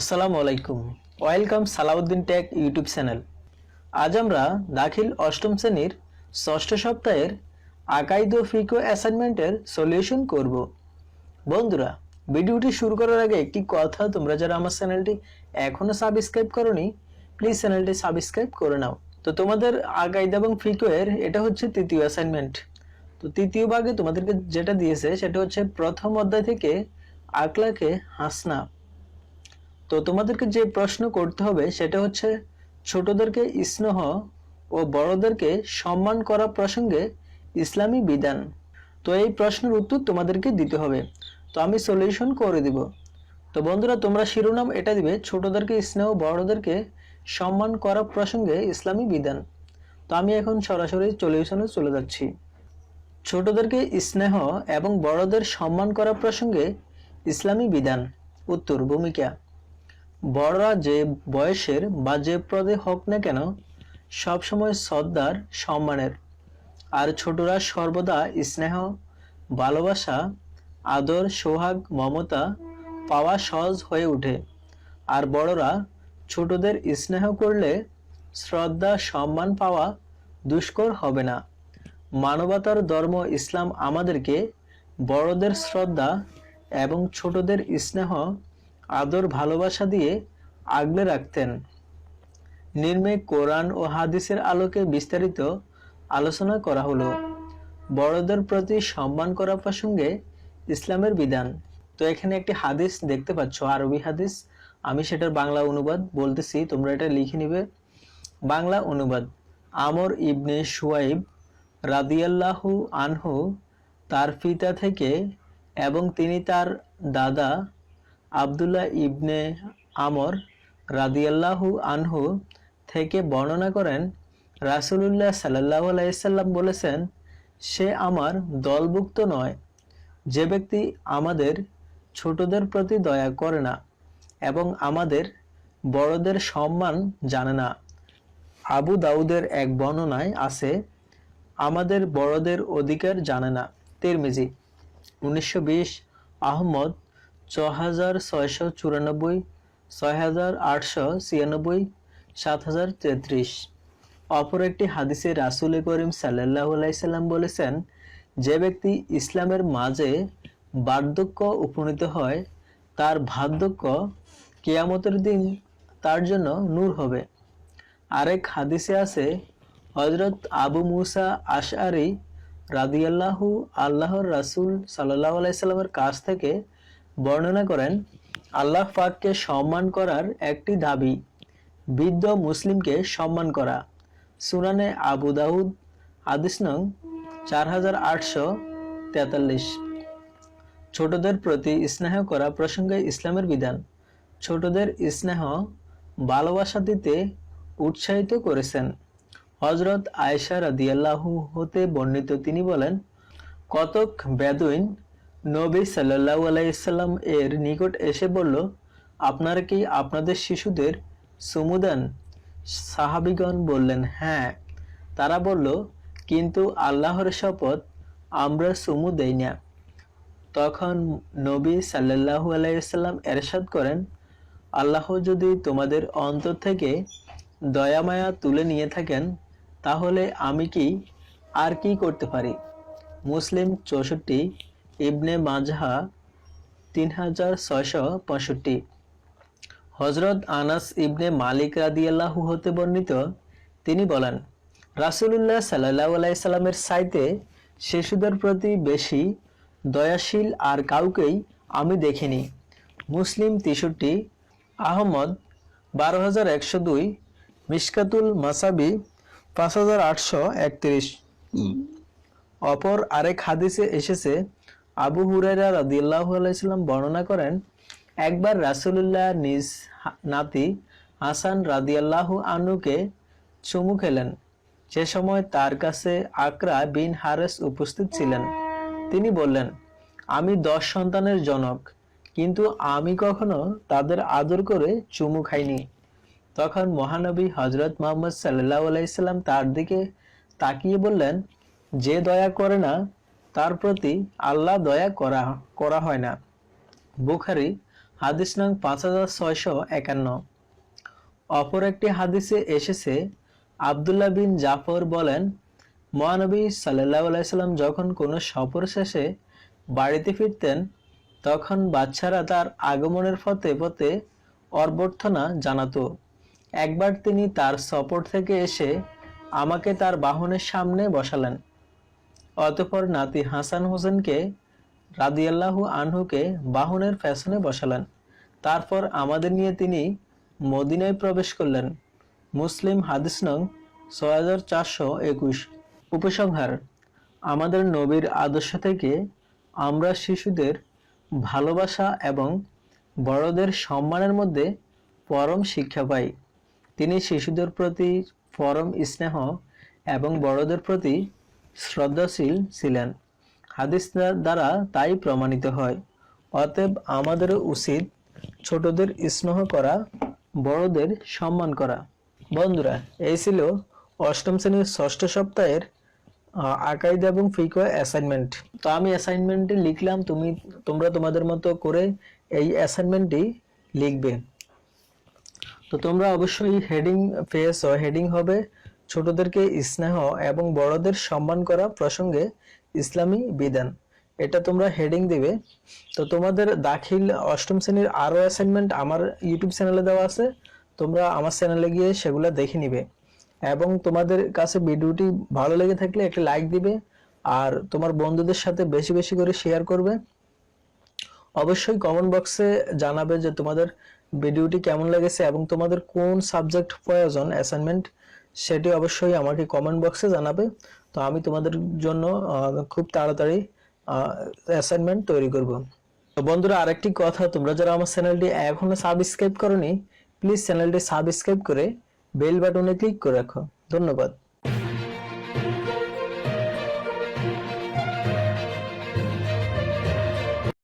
আসসালামু আলাইকুম। Welcome Salauddin tech YouTube channel. আজ আমরা দাখিল অষ্টম শ্রেণির ষষ্ঠ সপ্তাহের আকাইদ ফিকো অ্যাসাইনমেন্টের সলিউশন করব। বন্ধুরা, ভিডিওটি শুরু করার আগে একটি কথা, তোমরা যারা আমার চ্যানেলটি এখনও সাবস্ক্রাইব করনি প্লিজ চ্যানেলটি সাবস্ক্রাইব করে নাও। তো তোমাদের আকাইদ এবং ফিকো এর এটা হচ্ছে তৃতীয় অ্যাসাইনমেন্ট। তো তৃতীয় ভাগে তোমাদেরকে যেটা দিয়েছে, সেটা হচ্ছে প্রথম অধ্যায় থেকে আকলাকে হাসনা। তো তোমাদেরকে যে প্রশ্ন করতে হবে সেটা হচ্ছে, ছোটদেরকে স্নেহ ও বড়দেরকে সম্মান করা প্রসঙ্গে ইসলামী বিধান। তো এই প্রশ্নের উত্তর তোমাদেরকে দিতে হবে। তো আমি সলিউশন করে দিব। তো বন্ধুরা, তোমরা শিরোনাম এটা দিবে, ছোটদেরকে স্নেহ বড়দেরকে সম্মান করা প্রসঙ্গে ইসলামী বিধান। তো আমি এখন সরাসরি সলিউশনে চলে যাচ্ছি। ছোটদেরকে স্নেহ এবং বড়দের সম্মান করা প্রসঙ্গে ইসলামী বিধান। উত্তর, ভূমিকা। বড়রা যে বয়সের বা যে পদে হোক না কেন, সবসময় শ্রদ্ধার সম্মানের। আর ছোটরা সর্বদা স্নেহ, ভালোবাসা, আদর, সোহাগ, মমতা পাওয়া সহজ হয়ে ওঠে। আর বড়রা ছোটদের স্নেহ করলে শ্রদ্ধা, সম্মান পাওয়া দুষ্কর হবে না। মানবতার ধর্ম ইসলাম আমাদেরকে বড়দের শ্রদ্ধা এবং ছোটদের স্নেহ আদর ভালোবাসা দিয়ে আগলে রাখতেন। নির্মে কোরআন ও হাদিসের আলোকে বিস্তারিত আলোচনা করা হলো। বড়দের প্রতি সম্মান করা প্রসঙ্গে ইসলামের বিধান। তো এখানে একটি হাদিস দেখতে পাচ্ছ, আরবি হাদিস। আমি সেটার বাংলা অনুবাদ বলতেছি, তোমরা এটা লিখে নিবে। বাংলা অনুবাদ, আমর ইবনে সুয়াইব রাদিয়াল্লাহু আনহু তার পিতা থেকে এবং তিনি তার দাদা আবদুল্লাহ ইবনে আমর রাদিয়াল্লাহু আনহু থেকে বর্ণনা করেন, রাসুলুল্লাহ সাল্লাহ আলাইসাল্লাম বলেছেন, সে আমার দলভুক্ত নয়। যে ব্যক্তি আমাদের ছোটদের প্রতি দয়া করে না এবং আমাদের বড়দের সম্মান জানে না। আবু দাউদের এক বর্ণনায় আছে, আমাদের বড়দের অধিকার জানে না। তিরমিজি, উনিশশো বিশ আহমদ ছ হাজার ছয়শো চুরানব্বই, ছয় হাজার আটশো ছিয়ানব্বই, সাত হাজার তেত্রিশ। অপর একটি হাদিসে রাসুল করিম সাল্লাহ আলাইসাল্লাম বলেছেন, যে ব্যক্তি ইসলামের মাঝে বার্ধক্য উপনীত হয়, তার বার্ধক্য কেয়ামতের দিন তার জন্য নূর হবে। আরেক হাদিসে আছে হজরত আবু মুসা আশআরি রাদিয়াল্লাহু আল্লাহর রাসুল সাল্লাহ আলাইসাল্লামের কাছ থেকে বর্ণনা করেন, আল্লাহ পাককে সম্মান করার একটি দাবি, বৃদ্ধ মুসলিমকে সম্মান করা। সুনানে আবু দাউদ, হাদিস নং চার হাজার আটশো তেতাল্লিশ। ছোটদের প্রতি স্নেহ করা প্রসঙ্গে ইসলামের বিধান, ছোটদের স্নেহ ভালোবাসা দিতে উৎসাহিত করেছেন। হজরত আয়েশা রাদিয়াল্লাহু হতে বর্ণিত তিনি বলেন, কতক বেদুইন নবী সাল্লাহ আলাইসাল্লাম এর নিকট এসে বলল, আপনারা কি আপনাদের শিশুদের সুমু দেন সাহাবিগণ বললেন? হ্যাঁ। তারা বলল, কিন্তু আল্লাহর শপথ আমরা সুমু দেই না। তখন নবী সাল্লাহু আলাইসাল্লাম এরশাদ করেন, আল্লাহ যদি তোমাদের অন্তর থেকে দয়ামায়া তুলে নিয়ে থাকেন, তাহলে আমি কি আর কি করতে পারি? মুসলিম চৌষট্টি ইবনে মাজহা তিন হাজার ছয়শো পঁয়ষট্টি। হজরত আনাস ইবনে মালিক রাদিয়াল্লাহু হতে বর্ণিত তিনি বলেন রাসুলুল্লাহ সাল্লাহ আলাইসাল্লামের সাইতে শিশুদের প্রতি বেশি দয়াশীল আর কাউকেই আমি দেখিনি। মুসলিম তেষট্টি আহমদ বারো হাজার একশো দুই মিসকাতুল মাসাবি পাঁচ হাজার আটশো একত্রিশ। অপর আরেক হাদিসে এসেছে আবু হুরাইরা রাদিয়াল্লাহু আলাইসাল্লাম বর্ণনা করেন, একবার রাসূলুল্লাহ নিজ নাতি হাসান রাদিয়াল্লাহু আনুকে চুমু খেলেন। সে সময় তার কাছে আকরা বিন হারেস উপস্থিত ছিলেন। তিনি বললেন, আমি দশ সন্তানের জনক, কিন্তু আমি কখনো তাদের আদর করে চুমু খাইনি। তখন মহানবী হজরত মোহাম্মদ সাল্লাহ আলাইসাল্লাম তার দিকে তাকিয়ে বললেন, যে দয়া করে না তার প্রতি আল্লাহ দয়া করা করা হয় না। বুখারি, হাদিস নং পাঁচ হাজার ছয়শো একান্ন। অপর একটি হাদিসে এসেছে, আবদুল্লাহ বিন জাফর বলেন, মহানবী সাল্লাহ আলাইসাল্লাম যখন কোনো সফর শেষে বাড়িতে ফিরতেন, তখন বাচ্চারা তার আগমনের পথে পথে অভ্যর্থনা জানাতো। একবার তিনি তার সফর থেকে এসে আমাকে তার বাহনের সামনে বসালেন। অতঃপর নাতি হাসান হোসেনকে রাদিয়াল্লাহু আনহুকে বাহনের ফ্যাশনে বসালেন। তারপর আমাদের নিয়ে তিনি মদিনায় প্রবেশ করলেন। মুসলিম হাদিস নং ছয় চারশো একুশ। উপসংহার, আমাদের নবীর আদর্শ থেকে আমরা শিশুদের ভালোবাসা এবং বড়দের সম্মানের মধ্যে পরম শিক্ষা পাই। তিনি শিশুদের প্রতি পরম স্নেহ এবং বড়দের প্রতি শ্রদ্ধাশীল ছিলেন। হাদিস দ্বারা তাই প্রমাণিত হয়, অতএব আমাদেরও উচিত ছোটদের স্নেহ করা, বড়দের সম্মান করা। বন্ধুরা, এই ছিল অষ্টম শ্রেণির ষষ্ঠ সপ্তাহের আকাইদ এবং ফিকো অ্যাসাইনমেন্ট তো আমি অ্যাসাইনমেন্টটি লিখলাম, তুমি, তোমরা তোমাদের মতো করে এই অ্যাসাইনমেন্টটি লিখবে। তো তোমরা অবশ্যই হেডিং পেয়েছ হেডিং হবে ছোটদেরকে স্নেহ এবং বড়দের সম্মান করা প্রসঙ্গে ইসলামী বিধান। এটা তোমরা হেডিং দিবে। তো তোমাদের দাখিল অষ্টম শ্রেণির আরও অ্যাসাইনমেন্ট আমার ইউটিউব চ্যানেলে দেওয়া আছে। তোমরা আমার চ্যানেলে গিয়ে সেগুলো দেখে নিবে। এবং তোমাদের কাছে ভিডিওটি ভালো লেগে থাকলে একটা লাইক দিবে আর তোমার বন্ধুদের সাথে বেশি বেশি করে শেয়ার করবে। অবশ্যই কমেন্ট বক্সে জানাবে যে তোমাদের ভিডিওটি কেমন লেগেছে এবং তোমাদের কোন সাবজেক্ট প্রয়োজন অ্যাসাইনমেন্ট সেটি অবশ্যই আমাকে কমেন্ট বক্সে জানাবে। তো আমি তোমাদের জন্য খুব তাড়াতাড়ি অ্যাসাইনমেন্ট তৈরি করব। তো বন্ধুরা, আরেকটি কথা, তোমরা যারা আমার চ্যানেলটি এখনও সাবস্ক্রাইব করনি প্লিজ চ্যানেলটি সাবস্ক্রাইব করে বেল বাটনে ক্লিক করে রাখো। ধন্যবাদ।